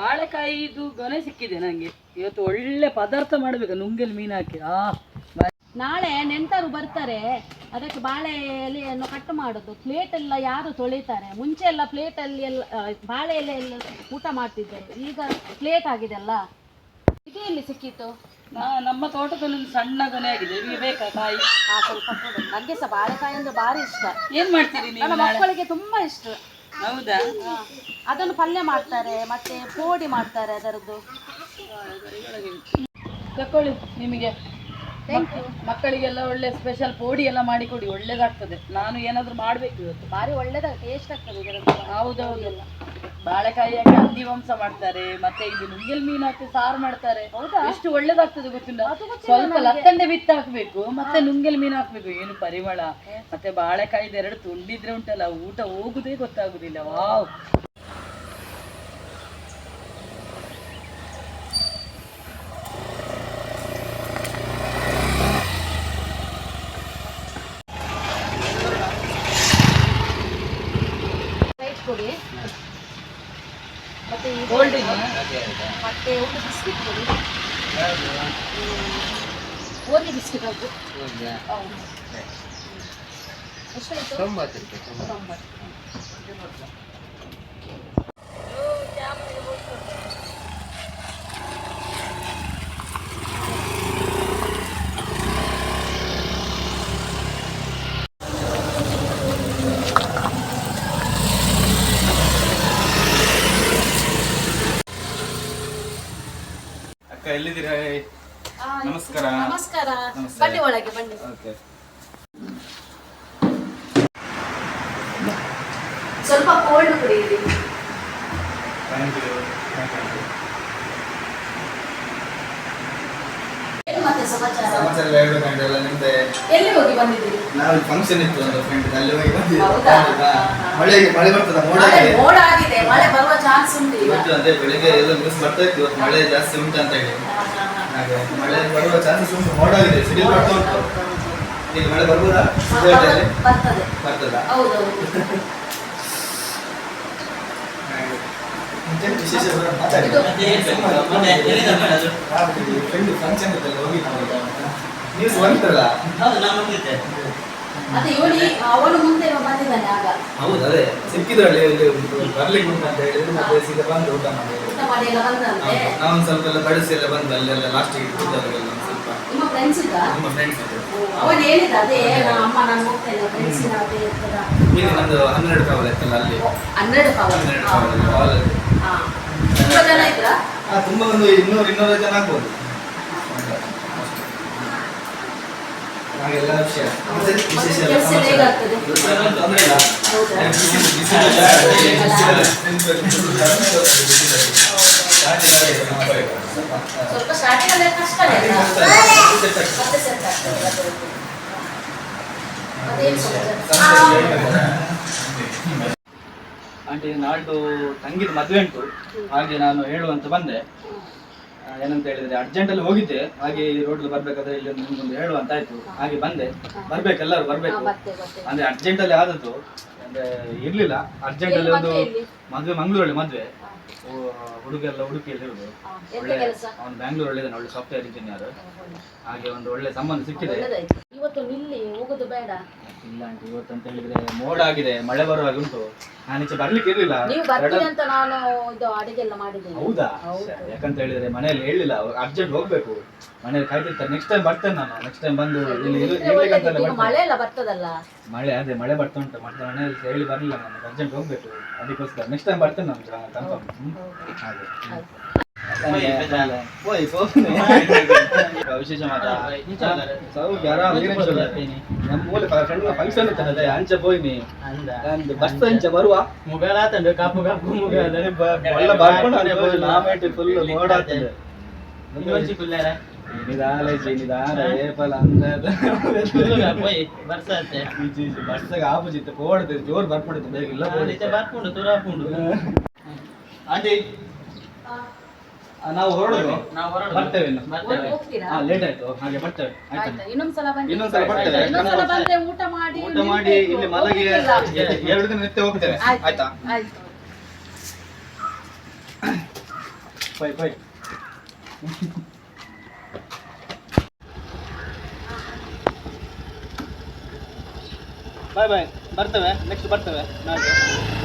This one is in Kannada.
ಬಾಳೆಕಾಯಿದು ಗೊನೆ ಸಿಕ್ಕಿದೆ ನಂಗೆ. ಇವತ್ತು ಒಳ್ಳೆ ಪದಾರ್ಥ ಮಾಡ್ಬೇಕು ನುಂಗಲ್ಲಿ ಮೀನು ಹಾಕಿ. ಆ ನಾಳೆ ನೆಂಟರು ಬರ್ತಾರೆ ಅದಕ್ಕೆ ಬಾಳೆ ಎಲೆಯನ್ನು ಕಟ್ ಮಾಡೋದು. ಪ್ಲೇಟ್ ಎಲ್ಲ ಯಾರು ತೊಳಿತಾರೆ? ಮುಂಚೆ ಎಲ್ಲ ಪ್ಲೇಟ್ ಅಲ್ಲಿ ಎಲ್ಲ ಬಾಳೆ ಎಲೆ ಎಲ್ಲ ಊಟ ಮಾಡ್ತಿದ್ದರು. ಈಗ ಪ್ಲೇಟ್ ಆಗಿದೆ ಅಲ್ಲ? ಇದು ಎಲ್ಲಿ ಸಿಕ್ಕಿತ್ತು. ನಮ್ಮ ತೋಟದಲ್ಲಿ ಒಂದು ಸಣ್ಣ ಗೊನೆ ಆಗಿದೆ. ನಿಮಗೆ ಬೇಕಾ ಕಾಯಿ? ಆ ಸ್ವಲ್ಪ ನನಗೆ ಸಹ ಬಾಳೆಕಾಯಿ ಅಂದ್ರೆ ಭಾರಿ ಇಷ್ಟ. ಏನ್ ಮಾಡ್ತೀರಿ ಮಕ್ಕಳಿಗೆ ತುಂಬಾ ಇಷ್ಟ. ಹೌದಾ? ಹಾ. ಅದನ್ನು ಪಲ್ಯ ಮಾಡ್ತಾರೆ ಮತ್ತೆ ಪೋಡಿ ಮಾಡ್ತಾರೆ ಅದರದ್ದು. ತಕೊಳ್ಳಿ ನಿಮಗೆ. ಮಕ್ಕಳಿಗೆಲ್ಲ ಒಳ್ಳೆ ಸ್ಪೆಷಲ್ ಪೋಡಿ ಎಲ್ಲ ಮಾಡಿ ಕೊಡಿ ಒಳ್ಳೇದಾಗ್ತದೆ. ನಾನು ಏನಾದರೂ ಮಾಡ್ಬೇಕು ಇವತ್ತು. ಭಾರಿ ಒಳ್ಳೇದಾಗ ಟೇಸ್ಟ್ ಆಗ್ತದೆ ಇದರದ್ದು ಹೌದೌದು. ಹಾಕಿ ಹಂದಿ ಮಾಂಸ ಮಾಡ್ತಾರೆ ಮತ್ತೆ ಇದು ನುಂಗಲ್ ಮೀನು ಹಾಕಿ ಸಾರು ಮಾಡ್ತಾರೆ. ಎಷ್ಟು ಒಳ್ಳೇದಾಗ್ತದೆ ಗೊತ್ತಿಲ್ಲ. ಸ್ವಲ್ಪ ಲತ್ತಂಡೆ ಬಿತ್ತ ಹಾಕ್ಬೇಕು ಮತ್ತೆ ನುಂಗಲ್ ಮೀನು ಹಾಕ್ಬೇಕು. ಏನು ಪರಿಮಳ? ಮತ್ತೆ ಬಾಳೆಕಾಯಿದ ಎರಡು ತುಂಡಿದ್ರೆ ಉಂಟಲ್ಲ ಊಟ ಹೋಗುದೇ ಗೊತ್ತಾಗುದಿಲ್ಲ. ವಾವ್ ರೈಟ್ ಕೊಡಿ ಮತ್ತೆ ಗೋಲ್ಡ್ ಮತ್ತೆ ಒಂದು ಬಿಸ್ಕಿಟ್ ಕೊಡಿ. ಓದಿ ಬಿಸ್ಕಿಟ್ ಅದು ಹೌದು. ಎಷ್ಟಾಯ್ತು? ತೊಂಬತ್ತು ಅಕ್ಕ ಎಲ್ಲಿದ್ದೀರಾ? ನಮಸ್ಕಾರ. ನಮಸ್ಕಾರ. ಬನ್ನಿ ಒಳಗೆ ಬನ್ನಿ. ಓಕೆ. ಸ್ವಲ್ಪ ಕೋಲ್ಡ್ ಕುಡಿಯಿರಿ. ಥ್ಯಾಂಕ್ ಯು ಥ್ಯಾಂಕ್ ಮತ್ತೆ ಸಮಾಚಾರ? ಎರಡು ಎಲ್ಲ ಎಲ್ಲ ನಿಮ್ದೆ? ಎಲ್ಲಿ ಹೋಗಿ ಬಂದಿದ್ದೀರಿ? ನಾವು ಫಂಕ್ಷನ್ ಇತ್ತು ಒಂದು ಫ್ರೆಂಡ್ ಅಲ್ಲಿ ಹೋಗಿ ಬಂದಿದ್ದೀವಿ ಹೌದಾ? ಹೌದಾ? ಮಳೆ ಬರ್ತದ ಮೋಡ ಮೋಡ ಆಗಿದೆ ಮಳೆ ಬರುವ ಚಾನ್ಸ್ ಉಂಟು ಈಗ. ಇವತ್ತು ಅದೇ ಬೆಳಿಗ್ಗೆ ಎಲ್ಲ ನ್ಯೂಸ್ ಬರ್ತಾ ಇತ್ತು ಇವತ್ತು ಮಳೆ ಜಾಸ್ತಿ ಉಂಟು ಅಂತ ಹೇಳಿ. ಹಾಗೆ ಮಳೆ ಬರುವ ಚಾನ್ಸಸ್ ಉಂಟು ಮೋಡ ಆಗಿದೆ ಸಿಡಿ ಬರ್ತಾ ಉಂಟು. ಈಗ ಮಳೆ ಬರ್ಬೋದಾ? ಬರ್ತದೆ. ಬರ್ತದ. ಹೌದೌದು ಹಾಗೆ. ಮತ್ತೇನು ವಿಶೇಷ. ಫ್ರೆಂಡ್ ಫಂಕ್ಷನ್ ಇತ್ತಲ್ಲ ಹೋಗಿ ನ್ಯೂಸ್ ಬಂತಲ್ಲ ಅದೇ ಇವನಿ ಅವನು ಮುಂದೆ ಬಂದಿದ್ದಾನೆ ಆಗ. ಹೌದು ಅದೇ ಸಿಕ್ಕಿದ್ರಲ್ಲಿ ಇಲ್ಲಿ ಬರ್ಲಿಕ್ಕೆ ಉಂಟು ಅಂತ ಹೇಳಿದ್ರೆ ಮತ್ತೆ ಸೀದಾ ಬಂದು ಊಟ ಮಾಡಿ ಊಟ ಮಾಡಿ ಎಲ್ಲ ಬಂದಂತೆ ನಾವೊಂದು ಸ್ವಲ್ಪ ಎಲ್ಲ ಬಡಿಸಿ ಎಲ್ಲ ಬಂದು ಅಲ್ಲೆಲ್ಲ ಲಾಸ್ಟಿಗೆ ಕೂತವ್ರಿಗೆಲ್ಲ ಸ್ವಲ್ಪ ನಿಮ್ಮ ಫ್ರೆಂಡ್ಸ್ ಇದ್ದ? ನಿಮ್ಮ ಫ್ರೆಂಡ್ಸ್ ಹೇಳಿದ ಅದೇ ನಾನು ಅಮ್ಮ ನಾನು ಹೋಗ್ತೇನೆ ಫ್ರೆಂಡ್ಸ್ ಅದೇ ಇರ್ತದ ಇಲ್ಲಿ ನಮ್ದು ಹನ್ನೆರಡು ಕಾವಲ್ ಇತ್ತಲ್ಲ ಅಲ್ಲಿ. ಹನ್ನೆರಡು ಕಾವಲ್. ಹನ್ನೆರಡು ಕಾವಲ್ ತುಂಬಾ ಜನ ಇದ್ರಾ? ತುಂಬಾ ಒಂದು ಇನ್ನೂರು ಇನ್ನೂರು ಜನ ಆಗ್ಬೋದು. ಹಾಗೆಲ್ಲ ವಿಷಯ. ಮತ್ತೆ ವಿಶೇಷ ಎಲ್ಲ ಕೆಲ್ಸ ಸಮಾಚಾರ? ಹೇಗಾಗ್ತದೆ? ತೊಂದ್ರೆ ಇಲ್ಲ. ಹೌದಾ? ಬಿಸಿ- ಬಿಸಿ- ಸ್ವಲ್ಪ ಸ್ಟಾರ್ಟಿಂಗ್ ಅಲ್ಲಿ? ಕಷ್ಟನೇ ಅಲ್ಲ? ಮತ್ತೆ set ಆಗ್ತದೆ. ಅದು. ಅದೇನು ಸಮಾಚಾರ? ಆಂಟಿ ನಾಳ್ದು ತಂಗಿದ ಮದುವೆ ಉಂಟು. ಹಾಗೆ ನಾನು ಹೇಳುವಂತ ಬಂದೆ. ಏನಂತ ಹೇಳಿದ್ರೆ ಅರ್ಜೆಂಟ್ ಅಲ್ಲಿ ಹೋಗಿದ್ದೆ. ಹಾಗೆ ಈ ರೋಡ್ ಬರ್ಬೇಕಾದ್ರೆ ಇಲ್ಲಿ ಒಂದು ನಿಮ್ಗೊಂದು ಹೇಳುವಂತ ಆಯ್ತು ಹಾಗೆ ಬಂದೆ. ಬರ್ಬೇಕು. ಎಲ್ಲರೂ ಬರ್ಬೇಕು ಅಂದ್ರೆ ಅರ್ಜೆಂಟ್ ಅಲ್ಲಿ ಆದದ್ದು ಅಂದ್ರೆ ಇರ್ಲಿಲ್ಲ. ಅರ್ಜೆಂಟ್ ಅಲ್ಲಿ ಒಂದು ಮದುವೆ ಮಂಗ್ಳೂರಲ್ಲಿ ಮದುವೆ. ಹುಡುಗ ಎಲ್ಲ ಉಡುಪಿಯಲ್ಲಿ ಇರುದು ಹಾ, ಒಳ್ಳೆ ಅವ್ನು ಅವನು ಬ್ಯಾಂಗ್ಳೂರಲ್ಲಿ ಇದ್ದಾನೆ ಒಳ್ಳೆ ಸಾಫ್ಟ್ವೇರ್ ಇಂಜಿನಿಯರ್ ಹಾಗೆ ಒಂದು ಒಳ್ಳೆ ಸಂಬಂಧ ಸಿಕ್ಕಿದೆ. ಇವತ್ತು ನಿಲ್ಲಿ ಹೋಗುದು ಬೇಡ. ಇಲ್ಲ ಆಂಟಿ ಇವತ್ತು ಅಂತ ಹೇಳಿದ್ರೆ ಮೋಡ ಆಗಿದೆ ಮಳೆ ಬರುವ ಹಾಗೆ ಉಂಟು. ನಾನು ಈಚೆ ಬರ್ಲಿಕ್ಕೆ ಇರ್ಲಿಲ್ಲ. ನೀವು ಬರ್ತೀರಿ ಅಂತ ನಾನು ಇದು ಅಡಿಗೆ ಎಲ್ಲ ಮಾಡಿದ್ದೇನೆ. ಹೌದಾ? ಯಾಕಂತ ಹೇಳಿದ್ರೆ ಮನೆಯಲ್ಲಿ ಹೇಳಿಲ್ಲ ಅರ್ಜೆಂಟ್ ಹೋಗ್ಬೇಕು. ಮನೇಲಿ ಕಾಯ್ತಿರ್ತಾರೆ. ನೆಕ್ಸ್ಟ್ ಟೈಮ್ ಬರ್ತೇನೆ ನಾನು ನೆಕ್ಸ್ಟ್ ಟೈಮ್ ಬಂದು ಇಲ್ಲಿ ಇರು- ಇದ್ರೆ ಇರ್ಲಿಕ್ಕಂತಲೇ ಒಳ್ಳೆದಿತ್ತು. ಈಗ ಬರ್ತೇನೆ. ಮಳೆ ಎಲ್ಲ ಬರ್ತದಲ್ಲ? ಮಳೆ ಅದೇ ಮಳೆ ಬರ್ತಾ ಉಂಟು. ಮತ್ತೆ ಮನೆಯಲ್ಲಿ ಹೇಳಿ ಬರಲಿಲ್ಲ ನಾನು ಅರ್ಜೆಂಟ್ ಹೋಗ್ಬೇಕು. ಅದಕ್ಕೋಸ್ಕರ ನೆಕ್ಸ್ಟ್ ಟೈಮ್ ಬರ್ತೇನೆ ನಾನು ಕನ್ಫರ್ಮ್ ಹಾಗೆ. ಆಯ್ತು. ಓಯ್ ವಿಶೇಷ ಮಾತಾ ಸೌಖ್ಯ ಆರಾಮ್ ನಮ್ಮ ಮೂಲ ಫ್ರೆಂಡ್ ಫಂಕ್ಷನ್ ಇರ್ತದೆ ಅಂಚೆ ಹೋಯ್ನಿ ನಂದು ಬಸ್ ಅಂಚೆ ಬರುವ ಮುಗಾಲಾತಂಡು ಕಪ್ಪು ಕಪ್ಪು ಮುಗಾದ ಒಳ್ಳೆ ಬರ್ಕೊಂಡು ನಾಮೇಟಿ ಫುಲ್ ಮೋಡ ಆಗ್ತದೆ ಇವನ್ಸಿ ಕುಲ್ಲಾರ ನಿಧಾನ ನಿಧಾನ ಏಪಲ ಅಂದದ ಪೋಯ್ ಬರ್ಸತ್ತೆ ಬಸ್ಸಾಗ ಆಪೋಸಿಟ್ ಓಡ್ತದೆ ಜೋರ್ ಬರ್ಪಡಿತ್ತು ಬೇಗ ಇಲ್ಲ ಅದಕ್ಕೆ ಬರ್ಕೊಂಡು ತುರಾಪುಂಡು ಆಂಟಿ ನಾವು ಹೊರಡುದು? ನಾವು ಹೊರಡುದು. ಬರ್ತೇವೆ ಇನ್ನು. ಬರ್ತೇವೆ. ಹೋಗ್ತೀರಾ? ಹಾ ಲೇಟ್ ಆಯ್ತು. ಹಾಗೆ ಬರ್ತೇವೆ. ಆಯ್ತಾ ಆಯ್ತಾ ಇನ್ನೊಂದ್ಸಲ ಬರ್ತೇವೆ. ಇನ್ನೊಂದ್ಸಲ ಬಂದ್ರೆ ಊಟ ಮಾಡಿ ಊಟ ಮಾಡಿ ನಿಲ್ಬೇಕು. ಇಲ್ಲಿ ಮಲಗಿ ಹೋಗ್ಲಿಕ್ಕಿಲ್ಲ. ಎರಡು ದಿನ ನಿತ್ಯ ಹೋಗ್ತೇವೆ. ಆಯ್ತು ಆಯ್ತಾ. ಆಯ್ತು? ಬೈ ಬಾಯ್ ಬಾಯ್ ಬಾಯ್ ಬರ್ತೇವೆ. ನೆಕ್ಸ್ಟ್ ಬರ್ತೇವೆ. ನಾಳೆ